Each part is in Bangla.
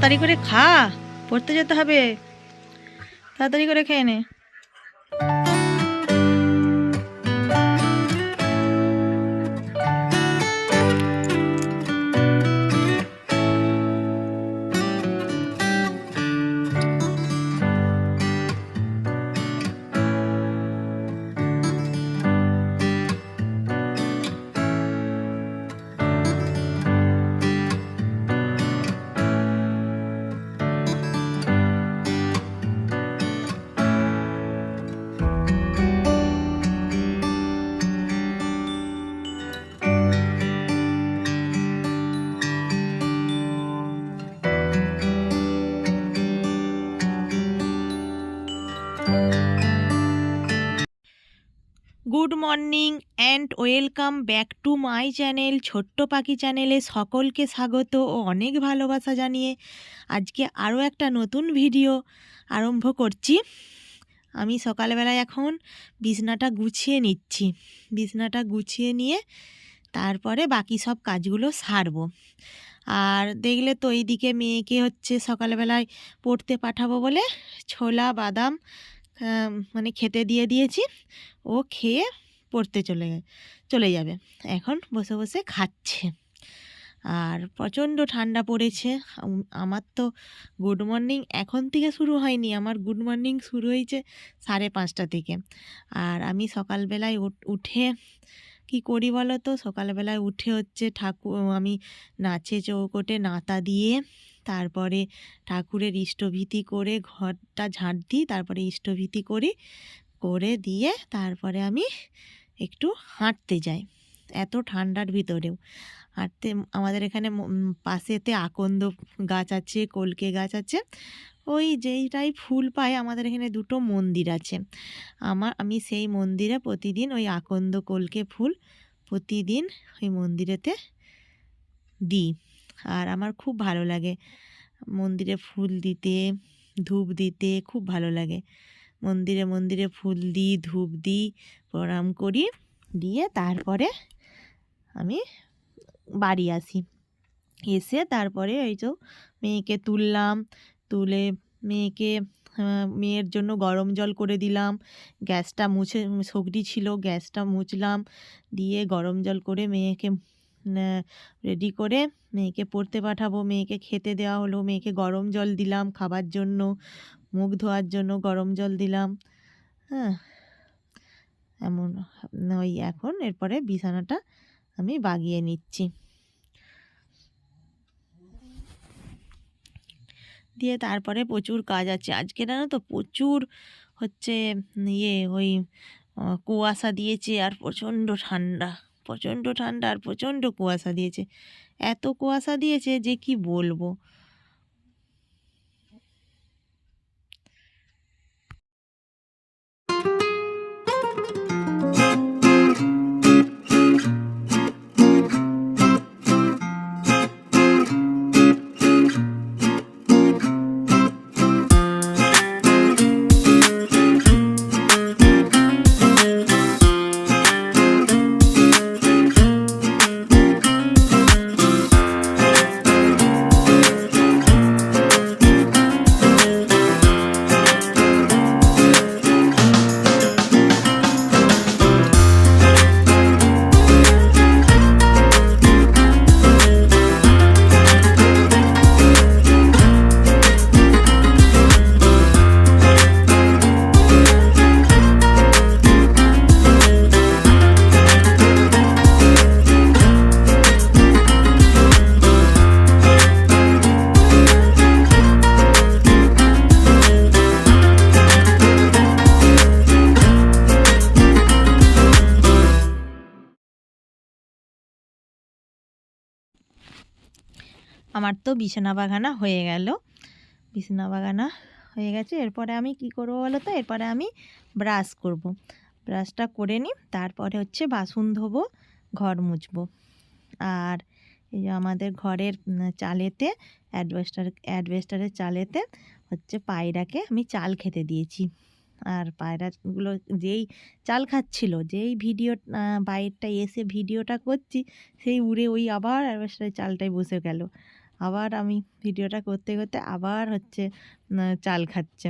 তাড়াতাড়ি করে খা পড়তে যেতে হবে। তাড়াতাড়ি করে খেয়ে নে। Good morning and welcome back to my channel, ছোট্ট পাখি চ্যানেলে সকলকে স্বাগত ও অনেক ভালোবাসা জানিয়ে আজকে আরও একটা নতুন ভিডিও আরম্ভ করছি। আমি সকালবেলায় এখন বিছনাটা গুছিয়ে নিচ্ছি। বিছনাটা গুছিয়ে নিয়ে তারপরে বাকি সব কাজগুলো সারবো। আর দেখলে তো এইদিকে মেয়েকে হচ্ছে সকালবেলায় পড়তে পাঠাবো বলে ছোলা, বাদাম মানে খেতে দিয়ে দিয়েছি। ও খেয়ে পড়তে চলে চলে যাবে। এখন বসে বসে খাচ্ছে। আর প্রচণ্ড ঠান্ডা পড়েছে। আমার তো গুড মর্নিং এখন থেকে শুরু হয়নি। আমার গুড মর্নিং শুরু হয়েছে সাড়ে পাঁচটা থেকে। আর আমি সকালবেলায় উঠে কি করি বলো তো? সকালবেলায় উঠে হচ্ছে ঠাকুর, আমি নাচে চৌকোটে নাতা দিয়ে তারপরে ঠাকুরের ইষ্টভীতি করে ঘরটা ঝাঁট দিই, তারপরে ইষ্টভীতি করি, করে দিয়ে তারপরে আমি একটু হাঁটতে যাই। এত ঠান্ডার ভিতরেও। হাঁটতে আমাদের এখানে পাশেতে আকন্দ গাছ আছে, কলকে গাছ আছে। ওই যেইটাই ফুল পায়, আমাদের এখানে দুটো মন্দির আছে। আমার, আমি সেই মন্দিরে প্রতিদিন ওই আকন্দ, কলকে ফুল প্রতিদিন ওই মন্দিরেতে দিই। আর আমার খুব ভালো লাগে। মন্দিরে ফুল দিতে, ধূপ দিতে খুব ভালো লাগে। মন্দিরে মন্দিরে ফুল দিই, ধূপ দিই, প্রণাম করি, দিয়ে তারপরে আমি বাড়ি আসি। এসে তারপরে এই তো মেয়েকে তুললাম, তুলে মেয়েকে মেয়ের জন্য গরম জল করে দিলাম। গ্যাসটা মুছে সগড়ি ছিল, গ্যাসটা মুছলাম, দিয়ে গরম জল করে মেয়েকে রেডি করে মেয়েকে পড়তে পাঠাবো, মেয়েকে খেতে দেওয়া হলো, মেয়েকে গরম জল দিলাম খাবার জন্য, মুখ ধোয়ার জন্য গরম জল দিলাম। হ্যাঁ এমন ওই এখন এরপরে বিছানাটা আমি বাগিয়ে নিচ্ছি। দিয়ে তারপরে প্রচুর কাজ আছে। আজকে জানো তো প্রচুর হচ্ছে ইয়ে ওই কুয়াশা দিয়েছে আর প্রচণ্ড ঠান্ডা। প্রচণ্ড ঠান্ডা আর প্রচণ্ড কুয়াশা দিয়েছে। এত কুয়াশা দিয়েছে যে কি বলব? আমার তো বিছানা বাগানা হয়ে গেল। বিছানা বাগানা হয়ে গেছে। এরপরে আমি কি করব বলো তো? এরপরে আমি ব্রাশ করব। ব্রাশটা করে নিই, তারপরে হচ্ছে বাসন ধোবো, ঘর মুছবো। আর এই যে আমাদের ঘরের চালেতে অ্যাডভেস্টার অ্যাডভেস্টারের চালেতে হচ্ছে পায়রাকে আমি চাল খেতে দিয়েছি। আর পায়রাগুলো যেই চাল খাচ্ছিল, যেই ভিডিও বাইরটা এসে ভিডিওটা করছি, সেই উড়ে ওই আবার অ্যাডভেস্টারের চালটায় বসে গেল। আবার আমি ভিডিওটা করতে করতে আবার হচ্ছে চাল খাচ্ছে।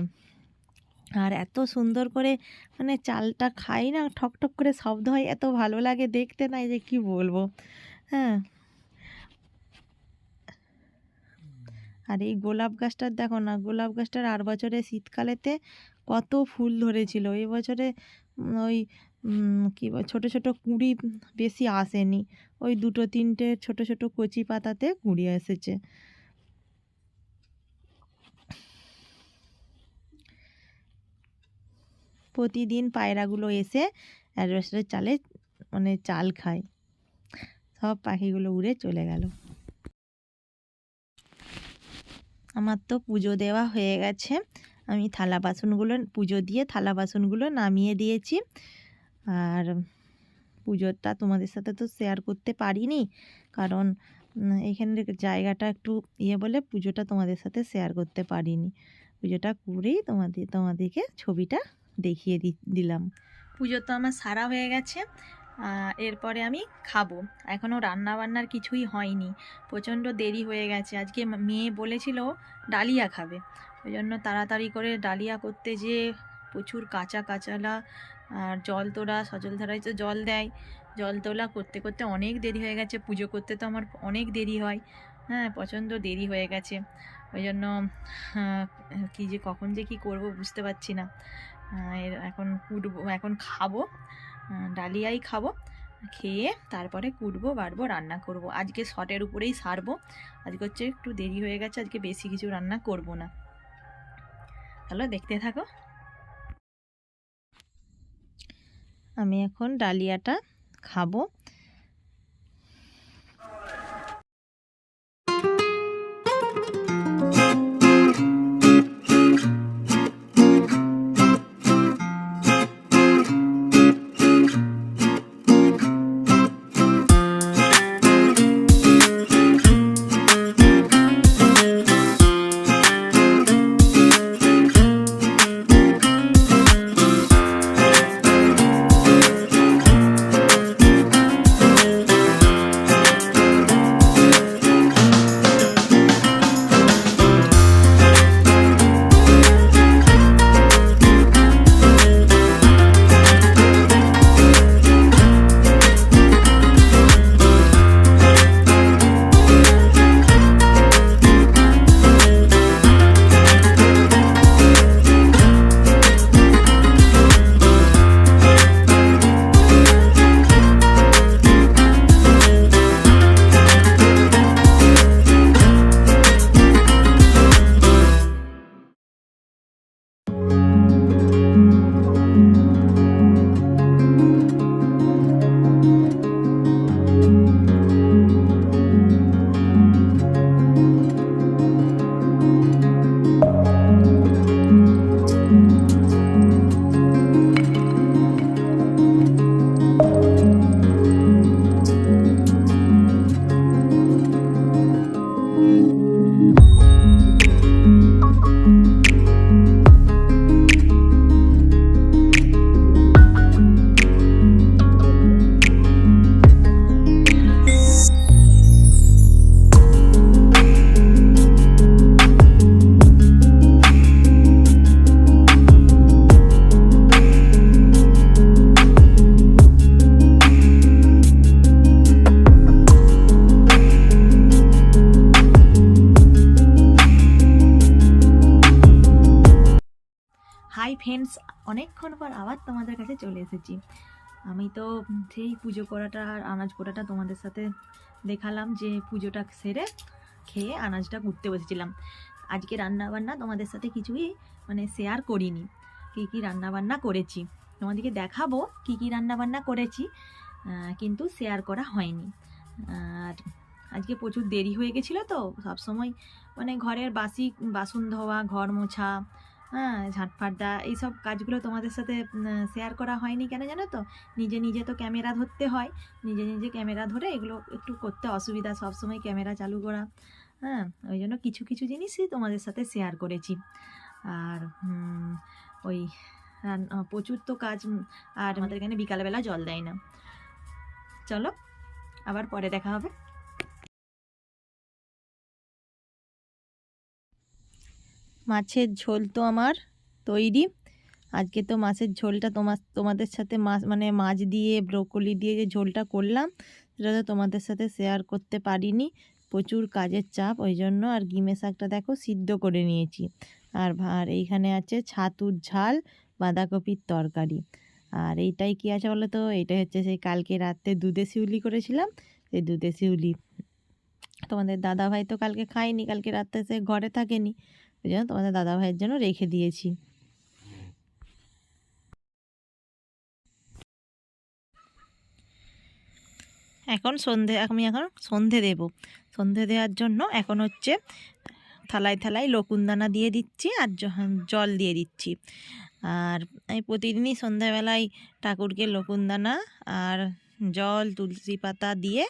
আর এত সুন্দর করে মানে চালটা খাই না, ঠক ঠক করে শব্দ হয়, এত ভালো লাগে দেখতে নাই যে কি বলব? হ্যাঁ। আর এই গোলাপ গাছটার দেখো না, গোলাপ গাছটার আর বছরে শীতকালেতে কত ফুল ধরেছিল। এই বছরে ওই কি ছোটো ছোটো কুঁড়ি বেশি আসেনি। ওই দুটো তিনটে ছোট ছোট কচি পাতাতে কুঁড়ি এসেছে। প্রতিদিন পায়রাগুলো এসে অ্যাডভেস্টারের চালে মানে চাল খায়। সব পাখিগুলো উড়ে চলে গেল। আমার তো পুজো দেওয়া হয়ে গেছে। আমি থালা বাসনগুলো, পুজো দিয়ে থালা বাসনগুলো নামিয়ে দিয়েছি। আর পুজোটা তোমাদের সাথে তো শেয়ার করতে পারিনি। কারণ এখানের জায়গাটা একটু ইয়ে বলে পুজোটা তোমাদের সাথে শেয়ার করতে পারিনি। পুজোটা করেই তোমাদের, তোমাদেরকে ছবিটা দেখিয়ে দিলাম। পুজো তো আমার সারা হয়ে গেছে এরপরে আমি খাব। এখনও রান্না বান্নার কিছুই হয়নি। প্রচণ্ড দেরি হয়ে গেছে। আজকে মেয়ে বলেছিল ডালিয়া খাবে। ওই জন্য তাড়াতাড়ি করে ডালিয়া করতে যেয়ে প্রচুর কাঁচা কাঁচালা আর জল তোলা, সজল ধারায় তো জল দেয়। জল তোলা করতে করতে অনেক দেরি হয়ে গেছে। পুজো করতে তো আমার অনেক দেরি হয়। হ্যাঁ প্রচণ্ড দেরি হয়ে গেছে। ওই জন্য কী যে, কখন যে কী করব বুঝতে পারছি না। এর এখন কুটবো, এখন খাব ডালিয়াই খাব, খেয়ে তারপরে কুটবো বাড়বো রান্না করব। আজকে শটের উপরেই সারবো। আজকে হচ্ছে একটু দেরি হয়ে গেছে, আজকে বেশি কিছু রান্না করব না। হ্যালো দেখতে থাকো। আমি এখন ডালিয়াটা খাব। হাই ফ্রেন্ডস অনেকক্ষণ পর আবার তোমাদের কাছে চলে এসেছি। আমি তো সেই পুজো করাটা আর আনাজ পোড়াটা তোমাদের সাথে দেখালাম যে পুজোটা সেরে খেয়ে আনাজটা ঘুরতে বসেছিলাম। আজকে রান্না বান্না তোমাদের সাথে কিছুই মানে শেয়ার করিনি। কী কী রান্না বান্না করেছি? তোমাদেরকে দেখাবো কী কী রান্না বান্না করেছি কিন্তু শেয়ার করা হয়নি। আর আজকে প্রচুর দেরি হয়ে গেছিল তো, সবসময় মানে ঘরের বাসি, বাসন ধোয়া, ঘর মোছা হ্যাঁ ঝাঁটফাট এইসব কাজগুলো তোমাদের সাথে শেয়ার করা হয়নি কেন জানো তো? নিজে নিজে তো ক্যামেরা ধরতে হয়। নিজে নিজে ক্যামেরা ধরে এগুলো একটু করতে অসুবিধা, সবসময় ক্যামেরা চালু করা। হ্যাঁ ওই জন্য কিছু কিছু জিনিসই তোমাদের সাথে শেয়ার করেছি। আর ওই প্রচুর তো কাজ আর আমাদের এখানে বিকালবেলা জল দেয় না। চলো, আবার পরে দেখা হবে। মাছের ঝোল তো আমার তৈরি। আজকে তো মাছের ঝোলটা তোমার তোমাদের সাথে মাছ মানে মাছ দিয়ে, ব্রোকলি দিয়ে যে ঝোলটা করলাম, সেটা তো তোমাদের সাথে শেয়ার করতে পারিনি। প্রচুর কাজের চাপ, ওই জন্য আর গিমে শাকটা দেখো সিদ্ধ করে নিয়েছি। আর আর এইখানে আছে ছাতুর ঝাল, বাঁধাকপির তরকারি। আর এইটাই কী আছে বলো তো? এটা হচ্ছে সেই কালকে রাত্রে দুধে শিউলি করেছিলাম, সেই দুধে শিউলি। তোমাদের দাদা ভাই তো কালকে খায়নি, কালকে রাত্রে সে ঘরে থাকেনি। জন্য তোমাদের দাদা ভাইয়ের জন্য রেখে দিয়েছি। এখন সন্ধে, আমি এখন সন্ধে দেব। সন্ধে দেওয়ার জন্য এখন হচ্ছে থালায় থালায় লকুনদানা দিয়ে দিচ্ছি আর জল দিয়ে দিচ্ছি। আর আমি প্রতিদিনই সন্ধ্যাবেলায় ঠাকুরকে লকুনদানা আর জল, তুলসী পাতা দিয়ে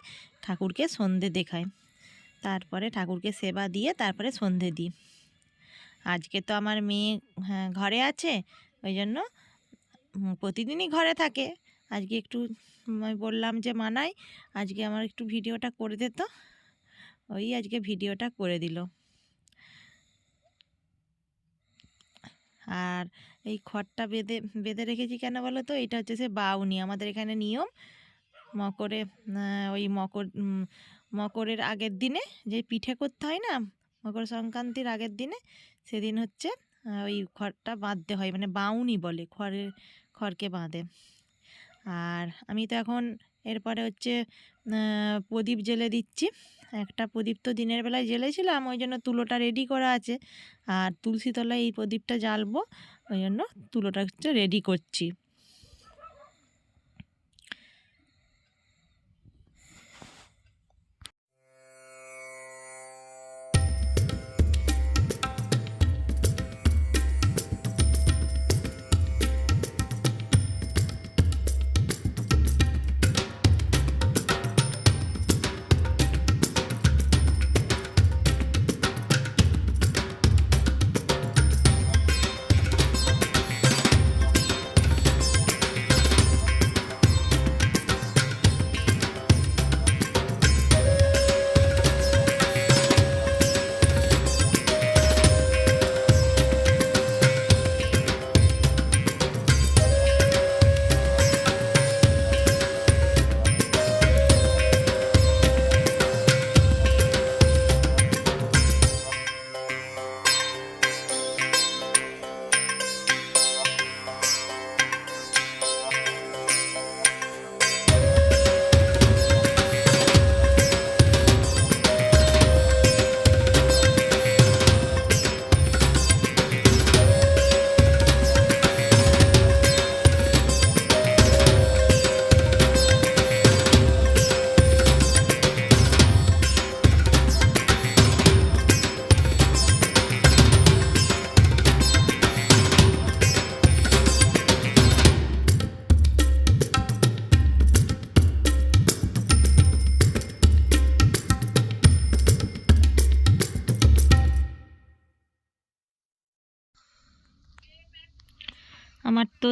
ঠাকুরকে সন্ধে দেখাই। তারপরে ঠাকুরকে সেবা দিয়ে তারপরে সন্ধে দিই। আজকে তো আমার মেয়ে হ্যাঁ ঘরে আছে, ওই জন্য প্রতিদিনই ঘরে থাকে। আজকে একটু বললাম যে, মানাই, আজকে আমার একটু ভিডিওটা করে দে তো। ওই আজকে ভিডিওটা করে দিল। আর এই খড়টা বেঁধে বেঁধে রেখেছি কেন বলো তো? এটা হচ্ছে সে বাউনি, আমাদের এখানে নিয়ম। মকরে ওই মকর মকরের আগের দিনে যে পিঠে করতে হয় না, মকর সংক্রান্তির আগের দিনে সেদিন হচ্ছে ওই খড়টা বাঁধতে হয় মানে বাউনি বলে, খড়ের, খড়কে বাঁধে। আর আমি তো এখন এরপরে হচ্ছে প্রদীপ জেলে দিচ্ছি। একটা প্রদীপ তো দিনের বেলায় জেলেছিলাম, ওই জন্য তুলোটা রেডি করা আছে। আর তুলসী তলায় এই প্রদীপটা জ্বালবো, ওই জন্য তুলোটা হচ্ছে রেডি করছি।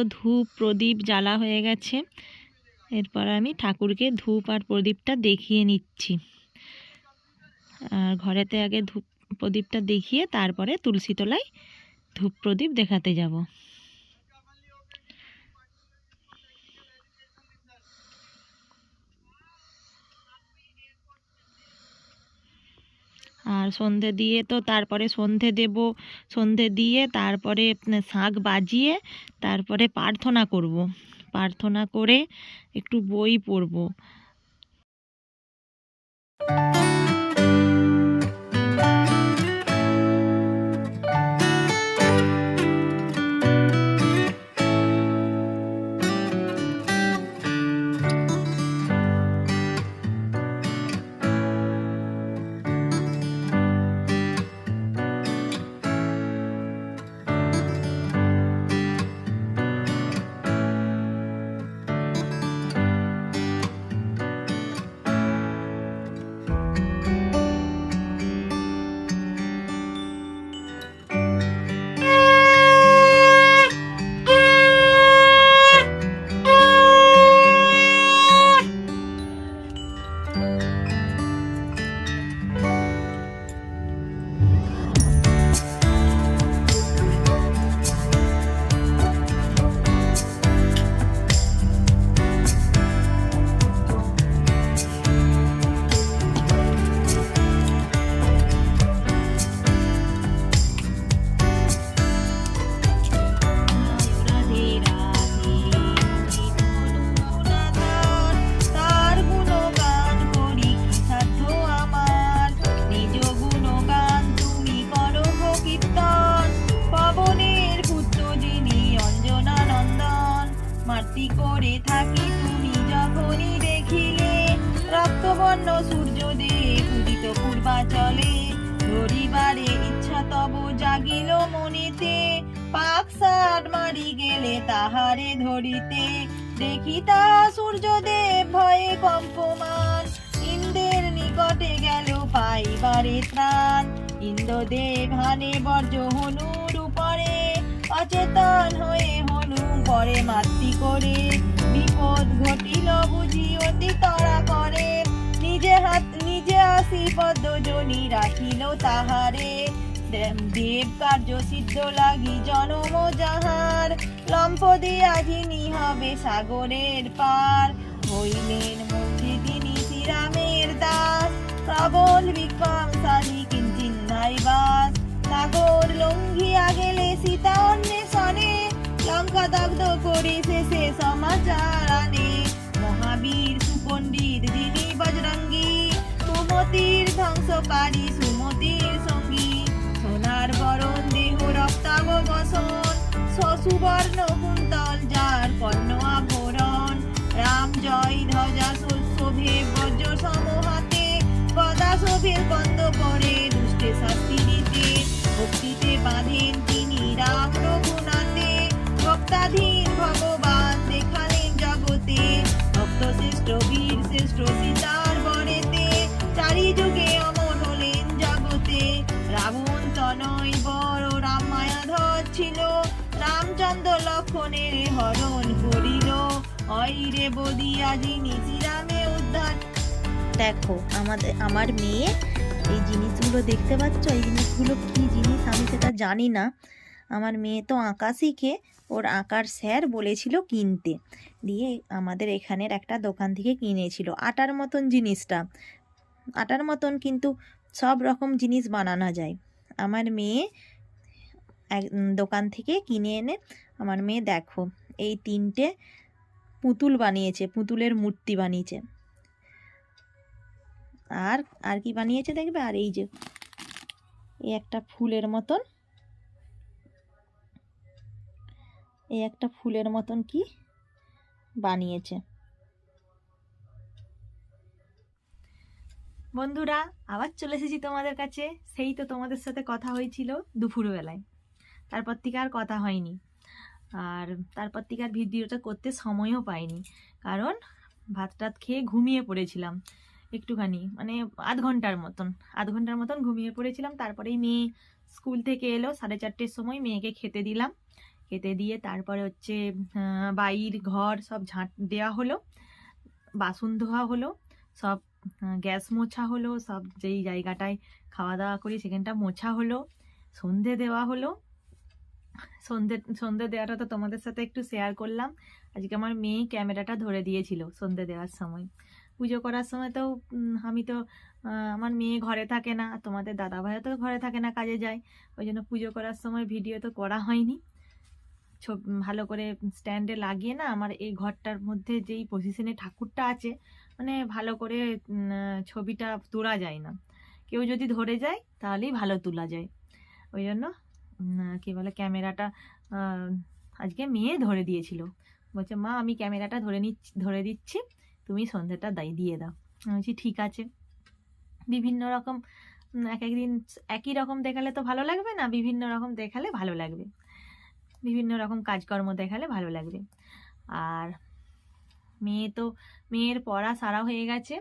ধূপ, প্রদীপ জ্বালা হয়ে গেছে। এরপর আমি ঠাকুরকে ধূপ আর প্রদীপটা দেখিয়ে নিচ্ছি। আর ঘরেতে আগে ধূপ, প্রদীপটা দেখিয়ে তারপরে তুলসী তলায় ধূপ, প্রদীপ দেখাতে যাব। আর সন্ধে দিয়ে তো তারপরে সন্ধে দেব। সন্ধে দিয়ে তারপরে শাঁখ বাজিয়ে তারপরে প্রার্থনা করব। প্রার্থনা করে একটু বই পড়ব। অতি তরা করে, নিজে হাত, নিজে আসি পদ্মজনী রাখিল তাহারে। দেব কার্য সিদ্ধ লাগি জনম সাগরের পার। হইলেন মন্ত্রী তিনি শ্রীরামের দাস প্রবল বিক্রম সাধি কিঞ্চিন নাইবাস নাগর লঙ্ঘিয়া গেলে সীতা অন্বেষণে, লঙ্কা দগ্ধ করে শেষে সমাচার আনে। মহাবীর সুপণ্ডিত যিনি বজরঙ্গী, সুমতির ধ্বংসকারী সুমতির সঙ্গী। সোনার বরণ, দেহ রক্তাব বসন সুবর্ণ কুন্তল যার কর্ণ আভরণ রাম জয় ধ্বজা শোভে, বজ্র সমহাতে গদা শোভে কন্দ পরে দুষ্টে শাস্তি দিতে, ভক্তিতে বাঁধেন তিনি রাম রঘুনাথে। ভক্তাধীন শ্রেষ্ঠ বীর শ্রেষ্ঠ সীতার বরেতে চারি যুগে অমর হলেন জগতে। রাবণ তনয় বড় রাম মায়াধর ছিল, রামচন্দ্র লক্ষণের হরণ করিল। অইরে বদিয়া যিনি শ্রীরামে উদ্ধার। দেখো, আমাদের, আমার মেয়ে, এই জিনিসগুলো দেখতে পাচ্ছ? এই জিনিসগুলো কি জিনিস? আমি সেটা জানি না। আমার মেয়ে তো আঁকা শিখে ওর আঁকার স্যার বলেছিল কিনতে। দিয়ে আমাদের এখানের একটা দোকান থেকে কিনেছিল। আটার মতন জিনিসটা। আটার মতন কিন্তু সব রকম জিনিস বানানো যায়। আমার মেয়ে এক, দোকান থেকে কিনে এনে আমার মেয়ে দেখো, এই তিনটে পুতুল বানিয়েছে, পুতুলের মূর্তি বানিয়েছে। আর আর কি বানিয়েছে দেখবে? আর এই যে, এই একটা ফুলের মতন এই একটা ফুলের মতন কি বানিয়েছে। বন্ধুরা, আবার চলে এসেছি তোমাদের কাছে। সেই তো তোমাদের সাথে কথা হয়েছিল দুপুরবেলায়। তারপর থেকে আর কথা হয়নি। আর তারপর থেকে আর ভিডিওটা করতে সময়ও পাইনি। কারণ ভাত টাত খেয়ে ঘুমিয়ে পড়েছিলাম একটুখানি মানে আধ ঘণ্টার মতন। আধ ঘণ্টার মতন ঘুমিয়ে পড়েছিলাম। তারপরেই মেয়ে স্কুল থেকে এলো, সাড়ে চারটের সময় মেয়েকে খেতে দিলাম। খেতে দিয়ে তারপরে হচ্ছে বাইর ঘর সব ঝাঁট দেওয়া হলো, বাসন ধোয়া হলো, সব গ্যাস মোছা হলো, সব যেই জায়গাটায় খাওয়া দাওয়া করি সেখানটা মোছা হলো, সন্ধে দেওয়া হলো। সন্ধে সন্ধে দেওয়াটা তো তোমাদের সাথে একটু শেয়ার করলাম। আজকে আমার মেয়ে ক্যামেরাটা ধরে দিয়েছিল সন্ধে দেওয়ার সময়। পুজো করার সময় তো আমি তো আমার মেয়ে ঘরে থাকে না তোমাদের দাদা ভাইও তো ঘরে থাকে না, কাজে যায়। ওই জন্য পুজো করার সময় ভিডিও তো করা হয়নি। ভালো করে স্ট্যান্ডে লাগিয়ে না আমার এই ঘরটার মধ্যে যেই পজিশনে ঠাকুরটা আছে মানে ভালো করে ছবিটা তোলা যায় না। কেউ যদি ধরে যায়, তাহলেই ভালো তোলা যায়। ওই জন্য কী বলে, ক্যামেরাটা আজকে মেয়ে ধরে দিয়েছিল। বলছে, মা, আমি ক্যামেরাটা ধরে নিচ্ছি, ধরে দিচ্ছি। তুমি সন্ধ্যেটা দাই, দিয়ে দাও। বলছি, ঠিক আছে। বিভিন্ন রকম এক একদিন একই রকম দেখালে তো ভালো লাগবে না, বিভিন্ন রকম দেখালে ভালো লাগবে। বিভিন্ন রকম কাজকর্ম দেখালে ভালো লাগবে। আর মেয়ে তো, মেয়ের পড়া সারা হয়ে গেছে।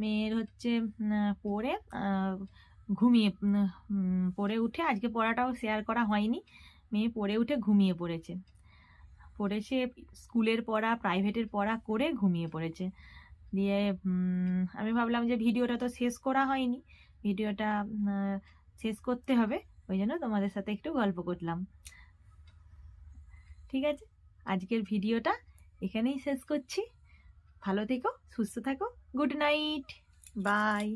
মেয়ের হচ্ছে পড়ে ঘুমিয়ে পড়ে উঠে, আজকে পড়াটাও শেয়ার করা হয়নি। মেয়ে পড়ে উঠে ঘুমিয়ে পড়েছে। পড়েছে স্কুলের পড়া প্রাইভেটের পড়া করে ঘুমিয়ে পড়েছে। দিয়ে আমি ভাবলাম যে ভিডিওটা তো শেষ করা হয়নি। ভিডিওটা শেষ করতে হবে। ওই জন্য তোমাদের সাথে একটু গল্প করলাম। ঠিক আছে? আজকের ভিডিওটা এখানেই শেষ করছি। ভালো থেকো সুস্থ থাকো গুড নাইট বাই।